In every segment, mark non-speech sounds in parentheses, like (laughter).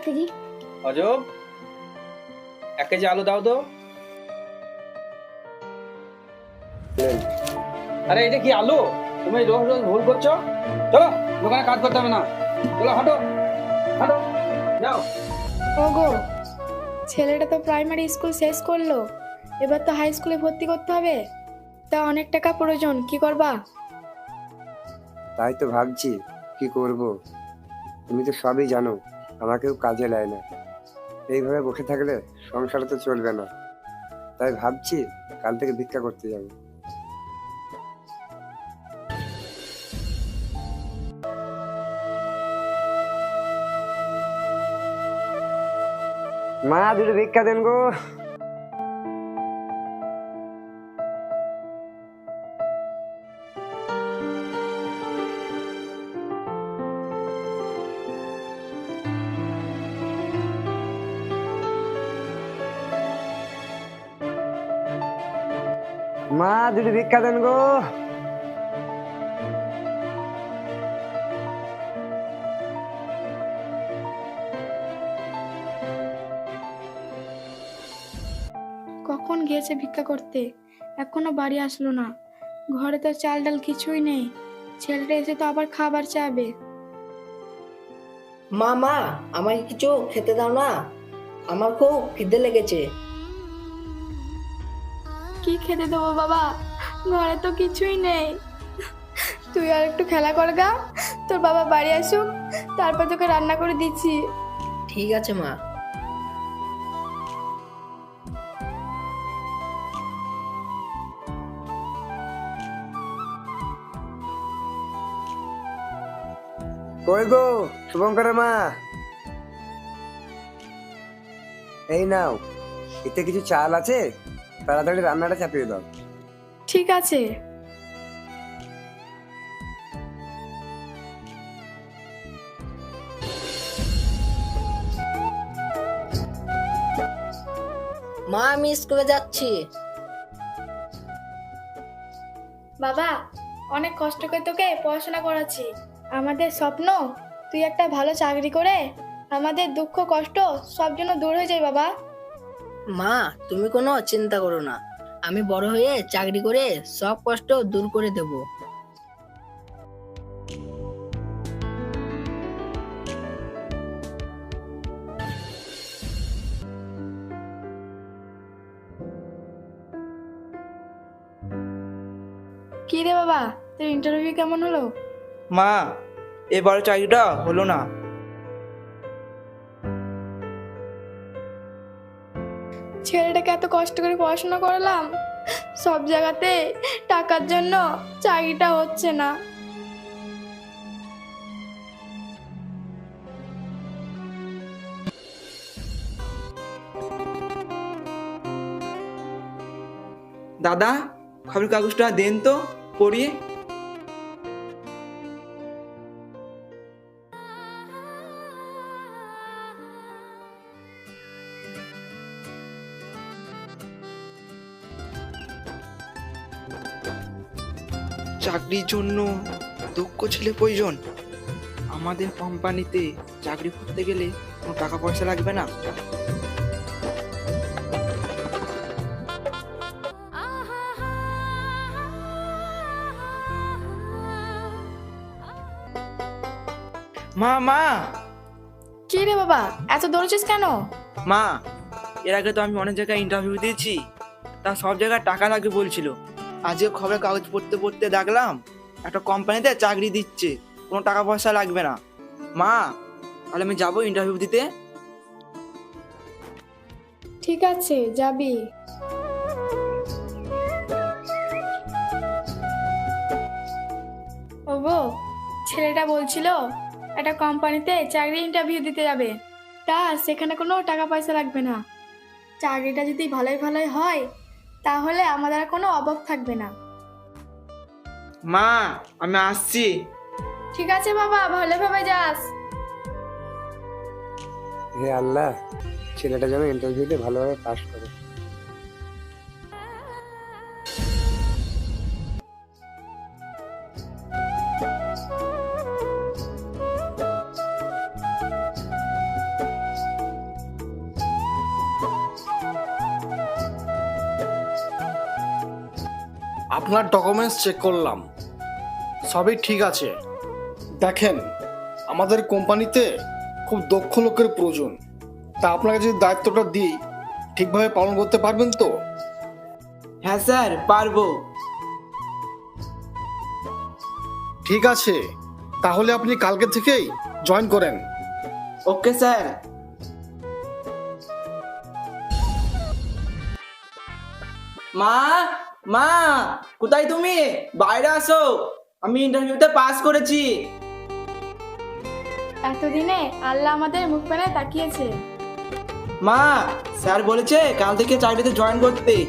এক কেজি অজব এক কেজি আলু দাও তো। আরে এটা কি আলু? তুমি রোজ রোজ ভুল করছ? চলো দোকানে কাজ করতে হবে না। চলো হাঁটো। হাঁটো। যাও। ওগো ছেলেটা তো প্রাইমারি স্কুল শেষ করল। এবার তো হাই স্কুলে ভর্তি করতে হবে। তা অনেক টাকা প্রয়োজন কি করবা? তাই তো ভাবছি কি করব? তুমি তো সবই জানো। আমাকেও কাজে নেয় না। এইভাবে বসে থাকলে সংসার তো চলবে না। তাই ভাবছি কাল থেকে ভিক্ষা করতে যাব। মা, দুটো ভিক্ষা দেন গো। মা দুটো ভিক্ষা দেন গো। কখন গিয়েছে ভিক্ষা করতে? এখনও বাড়ি আসলো না। ঘরে তো চাল ডাল কিছুই নেই। ছেলেটা এসে তো আবার খাবার চাবে। মা মা আমাকে কিছু খেতে দাও না। আমার খুব খিদে লেগেছে। কি খেতে দেবো বাবা? ঘরে তো কিছুই নেই। তুই আর একটু খেলা কর গা। তোর বাবা বাড়ি আসুক তারপর তোকে রান্না করে দিচ্ছি। ঠিক আছে মা। কই গো শুভঙ্করের মা? এই নাও এতে কিছু চাল আছে? তাড়াতাড়ি রান্নাটা চাপিয়ে দাও। ঠিক আছে। মা আমি স্কুলে যাচ্ছি। বাবা অনেক কষ্ট করে তোকে পড়াশোনা করাচ্ছি। আমাদের স্বপ্ন তুই একটা ভালো চাকরি করে আমাদের দুঃখ কষ্ট সব জন্য দূর হয়ে যায় বাবা। মা তুমি কোনো চিন্তা করো না। আমি বড় হয়ে চাকরি করে সব কষ্ট দূর করে দেব। কি রে বাবা তোর ইন্টারভিউ কেমন হলো? মা এবারে চাকরিটা হলো না। ছেলেটাকে এত কষ্ট করে পড়াশোনা করালাম? সব জায়গাতে টাকার জন্য চাকরিটা হচ্ছে না। দাদা খবর কাগজটা দেন তো, পড়িয়ে। চাকরির জন্য দক্ষ ছেলে প্রয়োজন। আমাদের কোম্পানিতে চাকরি করতে গেলে কোনো টাকা পয়সা লাগবে না। মা মা! কি রে বাবা এত দৌড়ছিস কেন? মা এর আগে তো আমি অনেক জায়গায় ইন্টারভিউ দিয়েছি। তা সব জায়গায় টাকা লাগে বলছিল। আজকে খবরের কাগজ পড়তে পড়তে দেখলাম, একটা কোম্পানিতে চাকরি দিচ্ছে, কোনো টাকা পয়সা লাগবে না। মা, তাহলে আমি যাব ইন্টারভিউ দিতে? ঠিক আছে, যাবি। ওগো, ছেলেটা বলছিল একটা কোম্পানিতে চাকরি ইন্টারভিউ দিতে যাবে। তা সেখানে কোনো টাকা পয়সা লাগবে না। চাকরিটা যদি ভালোই ভালোই হয় তাহলে আমাদের আর কোনো অভাব থাকবে না। মা আমি আসছি। ঠিক আছে বাবা ভালো ভাবে যাস। হে আল্লাহ ছেলেটা যেন ইন্টারভিউতে ভালোভাবে পাশ করে। আপনার ডকুমেন্টস চেক করলাম। সবই ঠিক আছে। দেখেন আমাদের কোম্পানিতে খুব দক্ষ লোকের প্রয়োজন। তা আপনাকে যদি দায়িত্বটা দিই ঠিকভাবে পালন করতে পারবেন তো? হ্যাঁ স্যার পারব। ঠিক আছে। তাহলে আপনি কালকে থেকেই জয়েন করেন। Okay sir. মা মা কোথায় তুমি? বাইরে আসো। আমি ইন্টারভিউতে পাস করেছি। এতদিনে আল্লাহ আমাদের মুখ পেনে তাকিয়েছে। মা স্যার বলেছে কাল থেকে চাকরিতে জয়েন করতে।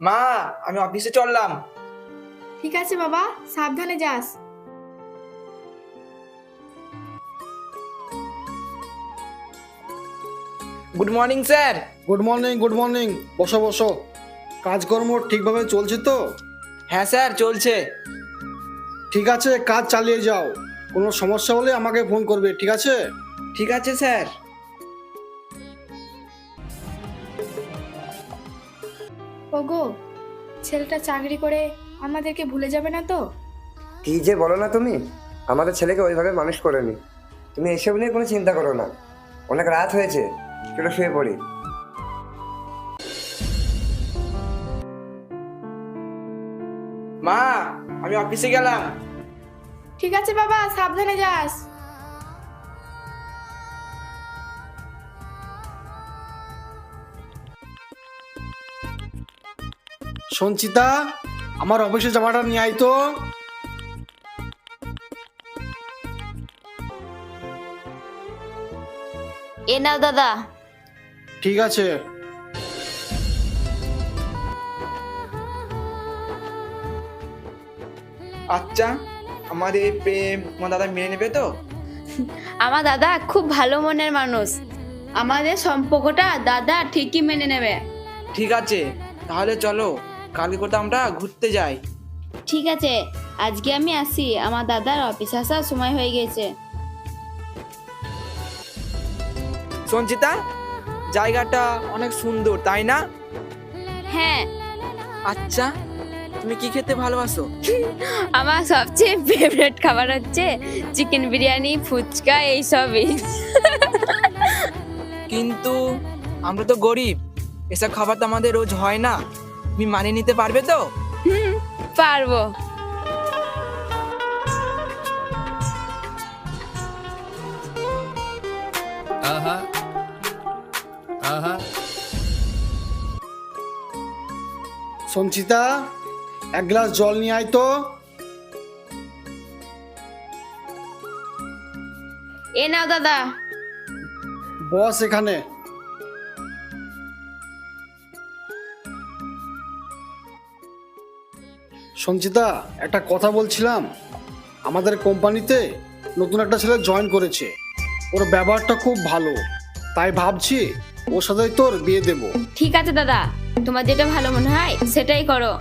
মা আমি অফিসে চললাম। ঠিক আছে বাবা সাবধানে যাস। Good morning sir good morning good morning বসো বসো। কাজকর্ম ঠিকভাবে চলছে তো? হ্যাঁ স্যার চলছে। ঠিক আছে কাজ চালিয়ে যাও। কোনো সমস্যা হলে আমাকে ফোন করবে ঠিক আছে? ঠিক আছে স্যার ওগো ছেলেটা চাকরি করে আমাদেরকে ভুলে যাবে না তো? কি যে বলো না তুমি? আমাদের ছেলেকে ওইভাবে মানুষ করেনি। তুমি এসব নিয়ে কোনো চিন্তা করো না। অনেক রাত হয়েছে। চলো শুয়ে পড়ি। মা আমি অফিসে গেলাম। ঠিক আছে বাবা সাবধানে যাস। সঞ্চিতা আমার অফিসে জামাটা নিয়ে আয় তো? এ নাও দাদা ঠিক আছে। আচ্ছা আমাদের এই প্রেম আমার দাদা মেনে নেবে তো? আমার দাদা খুব ভালো মনের মানুষ। আমাদের সম্পর্কটা দাদা ঠিকই মেনে নেবে। ঠিক আছে তাহলে চলো কালকে কোথাও আমরা ঘুরতে যাই। ঠিক আছে আজকে আমি আসি। আমার দাদার অফিস আসার সময় হয়ে গেছে। সঞ্চিতা জায়গাটা অনেক সুন্দর তাই না? হ্যাঁ। আচ্ছা তুমি কি খেতে ভালোবাসো? আমার সবচেয়ে ফেভারিট খাবার হচ্ছে চিকেন বিরিয়ানি ফুচকা এইসবই। কিন্তু আমরা তো গরিব এসব খাবার তো আমাদের রোজ হয় না। তুমি মানিয়ে নিতে পারবে তো? হুম, পারব। সঞ্চিতা এক গ্লাস জল নিয়ে আয় তো। এ নাও দাদা। বস এখানে। সঞ্চিতা একটা কথা বলছিলাম। আমাদের কোম্পানিতে নতুন একটা ছেলে জয়েন করেছে। ওর ব্যবহারটা খুব ভালো। তাই ভাবছি ওর সাথেই তোর বিয়ে দেবো। ঠিক আছে দাদা তোমার যেটা ভালো মনে হয় সেটাই করো।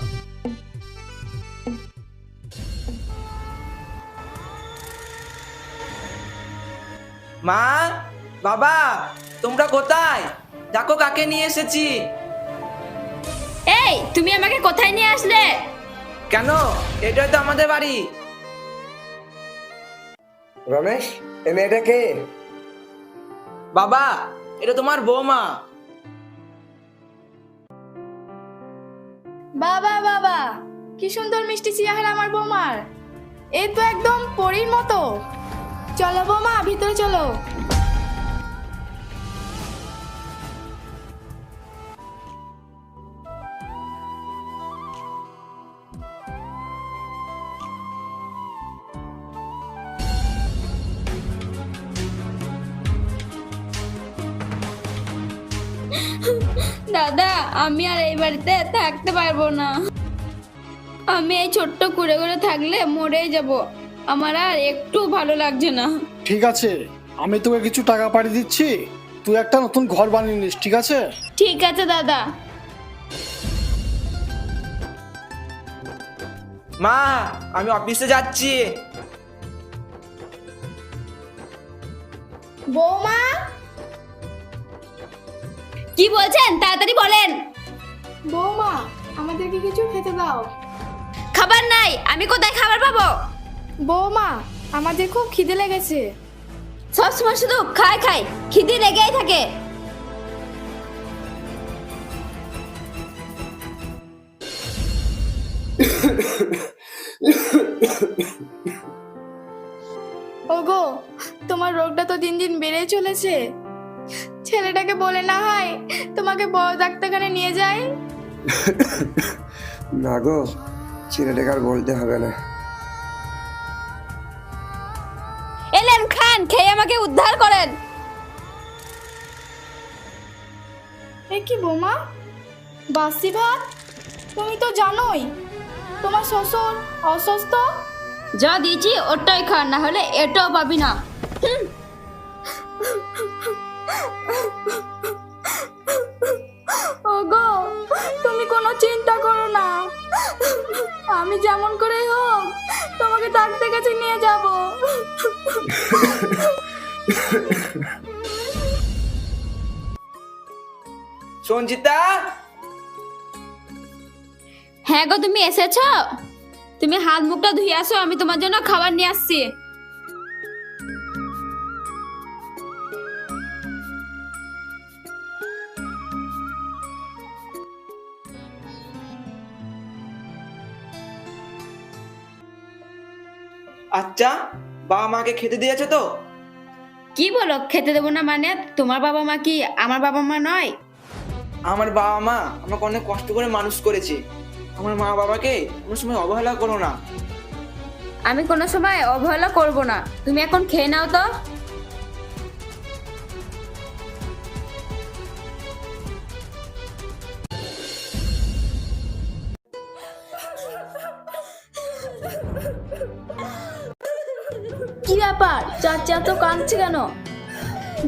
মা বাবা তোমরা কোথায়? দেখো কাকে নিয়ে এসেছি। এই তুমি আমাকে কোথায় নিয়ে আসলে? কেন? এটাই তো আমাদের বাড়ি। রমেশ এ মেয়েটা কে? বাবা এটা তোমার বৌমা। বাবা বাবা, কি সুন্দর মিষ্টি চেহারা আমার বৌমার। এ তো একদম পরীর মতো। চলো বৌমা, ভিতরে চলো। আমি আর এই বাড়িতে থাকতে পারব না। আমি এই ছোট্ট কুড়ে করে থাকলে মরেই যাব। আমার আর একটু ভালো লাগছে না। ঠিক আছে আমি তোকে কিছু টাকা পাঠিয়ে দিচ্ছি। তুই একটা নতুন ঘর বানিয়ে নিস ঠিক আছে? ঠিক আছে দাদা। মা আমি অফিসে যাচ্ছি। বৌমা? কি বলছেন? তাড়াতাড়ি বলেন। আমাদেরকে কিছু খেতে দাও। খাবার নাই আমি কোথায় খাবার পাবো? বৌমা আমাদের খুব খিদে লেগেছে। সবসময় শুধু খাই খাই খিদে লেগেই থাকে। ওগো তোমার রোগটা তো দিন দিন বেড়েই চলেছে। ছেলেটাকে বলে না হয় তোমাকে বড় ডাক্তারখানে নিয়ে যায় না গো ছেলেটাকে আর বলতে হবে না। এলেন খান খেয়ে আমাকে উদ্ধার করেন। এ কি বৌমা? বাসি ভাত? তুমি তো জানোই তোমার শ্বশুর অসুস্থ? যা দিয়েছি ওটাই খান না হলে এটাও পাবি না। (laughs) সঞ্চিতা হ্যাঁ গো তুমি এসেছ? তুমি হাত মুখটা ধুয়ে আসো আমি তোমার জন্য খাবার নিয়ে আসছি। আচ্ছা বাবা মাকে খেতে দিয়েছে তো? কি বলো? খেতে দেবো না মানে? তোমার বাবা মা কি আমার বাবা মা নয়? আমার বাবা মা আমাকে অনেক কষ্ট করে মানুষ করেছে। আমার মা বাবাকে কোনো সময় অবহেলা করো না। আমি কোনো সময় অবহেলা করব না। তুমি এখন খেয়ে নাও তো। চাচা তো কাঁদছে কেন?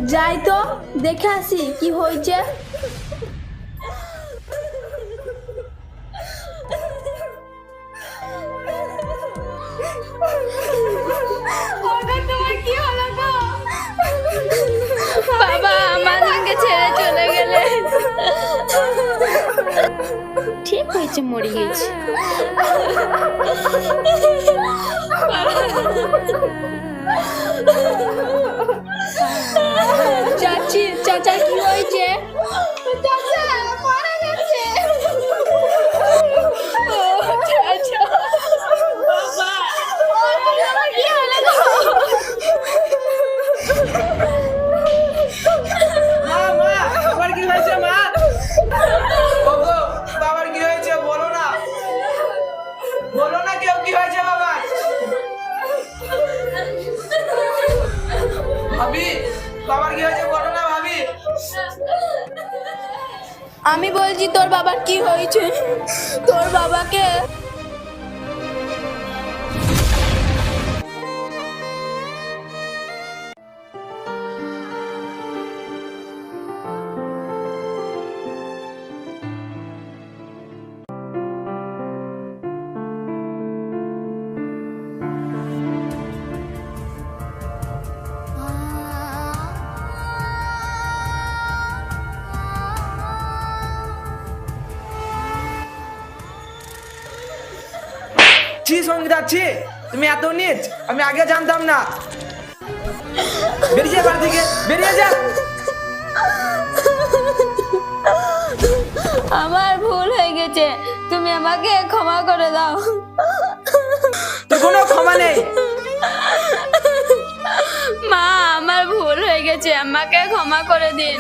যাই তো দেখে আসি কি হয়েছে। (laughs) হয়েছে মরে গেছে। চাচি চাচা কি হয়েছে? চাচা বাবাকে ছি সঙ্গীতা ছি। তুমি এত নিচ আমি আগে জানতাম না। বেরিয়ে যা থেকে বেরিয়ে যা। আমার ভুল হয়ে গেছে। তুমি আমাকে ক্ষমা করে দাও। তোর কোনো ক্ষমা নেই। মা আমার ভুল হয়ে গেছে। আমাকে ক্ষমা করে দিন।